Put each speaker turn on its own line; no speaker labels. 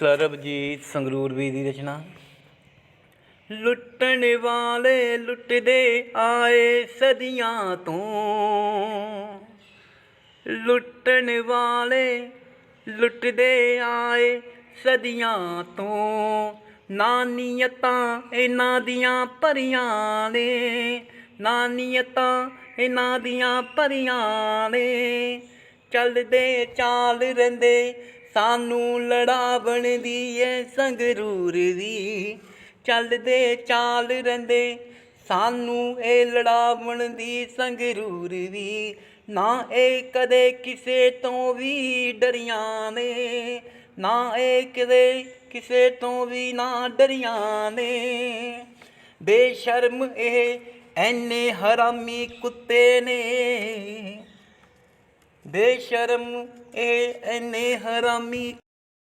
ਸਰਬਜੀਤ ਸੰਗਰੂਰ ਵੀ ਦੀ ਰਚਨਾ। ਲੁੱਟਣ ਵਾਲੇ ਲੁੱਟਦੇ ਆਏ ਸਦੀਆਂ ਤੋਂ। ਲੁੱਟਣ ਵਾਲੇ ਲੁੱਟਦੇ ਆਏ ਸਦੀਆਂ ਤੋਂ। ਨਾਨੀਅਤਾਂ ਇਹਨਾਂ ਦੀਆਂ ਭਰੀਆਂ ਨੇ। ਨਾਨੀਅਤਾਂ ਇਹਨਾਂ ਦੀਆਂ ਭਰੀਆਂ ਨੇ। ਚੱਲਦੇ ਚਾਲ ਰਹਿੰਦੇ ਸਾਨੂੰ ਲੜਾਵਣ ਦੀ ਏ ਸੰਗਰੂਰ ਦੀ। ਚੱਲਦੇ ਚਾਲ ਰਹਿੰਦੇ, ਸਾਨੂੰ ਇਹ ਲੜਾਵਣ ਦੀ ਸੰਗਰੂਰ ਦੀ। ਨਾ ਇਹ ਕਦੇ ਕਿਸੇ ਤੋਂ ਵੀ ਡਰੀਆਂ ਨੇ, ਨਾ ਇਹ ਕਦੇ ਕਿਸੇ ਤੋਂ ਵੀ ਨਾ ਡਰੀਆਂ ਨੇ। ਬੇਸ਼ਰਮ ਇਹ ਐਨੇ ਹਰਾਮੀ ਕੁੱਤੇ ਨੇ। ਬੇਸ਼ਰਮ ਇਹ ਐਨੇ ਹਰਾਮੀ